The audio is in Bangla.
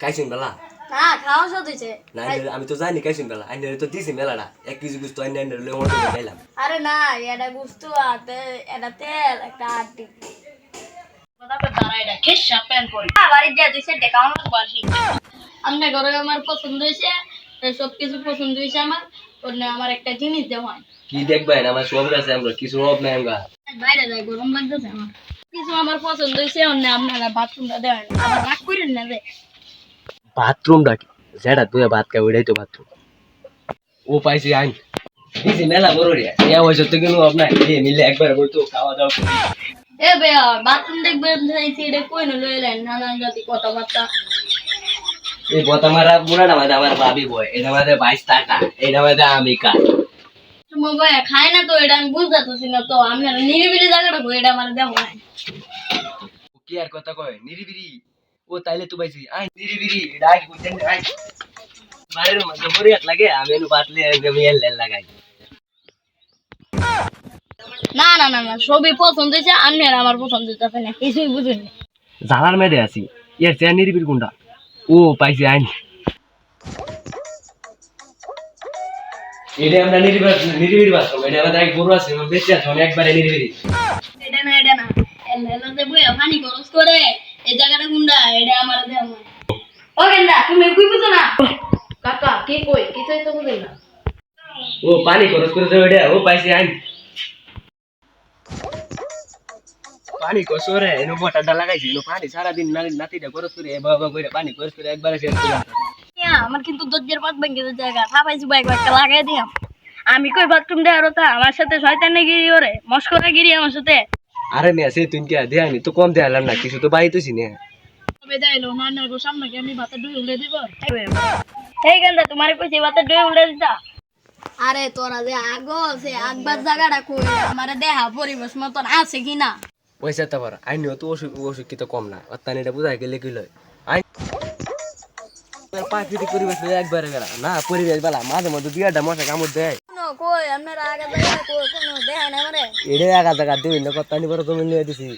খাইছুন বেলা আমি তো জানি খাইছুন বেলা আইনের তো দিছি মেলাটা। এক কেজি গুস্ত আইনের আইনের লই খাইলাম। আরে না এটা বুঝতো আতে এটা তেল একটা আটি বাড়ির যা দিছে দেখাও না। বাসি আমরা ঘরে আমার পছন্দ হয়েছে সব কিছু পছন্দ হয়েছে আমার। ওর আমার একটা জিনিস দেওয়া হয়। কি দেখবেন আমার সব কাছে আমরা কিছু অভাব নাই আমরা বাইরে যাই গরম লাগতেছে আমার। কিছু আমার পছন্দ হয়েছে অন্য আপনারা বাথরুমটা দেওয়া আবার রাগ করেন না যে বাথরুমটা কি যেটা তুই ভাত খাই ওইটাই তো বাথরুম। ও পাইছি আইন। দিছি মেলা বড় রে ইয়া হয়েছে তো কিন্তু আপনার এ মিলে একবার বলতো খাওয়া দাওয়া। এ বেয়া বাথরুম দেখবেন চাইছি এটা কই না লইলেন নানান জাতি কথাবার্তা। এই বতা মারা বুড়াটা মাঝে আমার ভাবি বয় এটা মাঝে বাইশ টাকা এটা মাঝে আমি কাজ খায় না তো এটা আমি বুঝতে পারছি না তো আপনারা নিরিবিলি জায়গাটা এটা আমার ও কি আর কথা কয়? নিরিবিরি ও তাইলে তো পাইছি আই নিরিবিরি এটা আই কইতেন আই। মারের মধ্যে মরে এক লাগে আমি এনু বাতলে আমি এল এল লাগাই। না না না না সবই পছন্দ হয়েছে আপনারা আমার পছন্দ হইতেছে না কিছুই বুঝুন না। জালার মেয়েদে আছি ইয়ার চেয়ার নিরিবির গুন্ডা ও পাইছি আইন এটা আমরা নিরিবির নিরিবির বাথরুম এটা আমাদের এক বড় আছে বেশি আছে একবারে নিরিবিরি। এটা না এটা না এলাতে বইয়া পানি খরচ করে। এটা আমার দেওয়া ও গেন্দা তুমি কই বুঝো না? কাকা কি কই? কিছুই তো বুঝেন না। ও পানি খরচ করে দেবে এটা। ও পাইছি পানি এনো লাগাইছি এনো পানি নাতি নাতিটা খরচ করে বাবা করে পানি খরচ করে একবারে শেষ করে আমার কিন্তু দরজার পাত ভেঙে গেছে জায়গা। খাবাইছি বাইক একটা লাগাই দিলাম আমি কই বাথরুম দেওয়ার কথা আমার সাথে শয়তানে গিরি ওরে। মস্করা গিরি আমার সাথে। আরে মেয়ে সে তুই কে? দেয়ানি তো কম দেয়ালাম না কিছু তো বাড়ি তুই নে। তবে যাইলো না না গো সামনে কি আমি ভাতে ডুবে উল্টে দিব। এই গেন্দা তোমারে কইছি ভাতে ডুবে উল্টে দিতা। আরে তোরা যে আগো সে আগবার জায়গাটা কই? আমারে দেহা পরিবেশ মতন আছে কি না? পয়সা তো পার আইনিও তো অসুখ অসুখ তো কম না। অত্যানি এটা বুঝাই গেলে কি লয়? আইন প্রাকৃতিক পরিবেশ একবারে গেলা। না পরিবেশ বেলা মাঝে মধ্যে বিয়াটা মশা কামড় দেয়। কোনো কই আপনারা আগে জায়গা কই কোনো দেখায় না জায়গা কত্তানি বড় তুমি লিয়ে দিছি।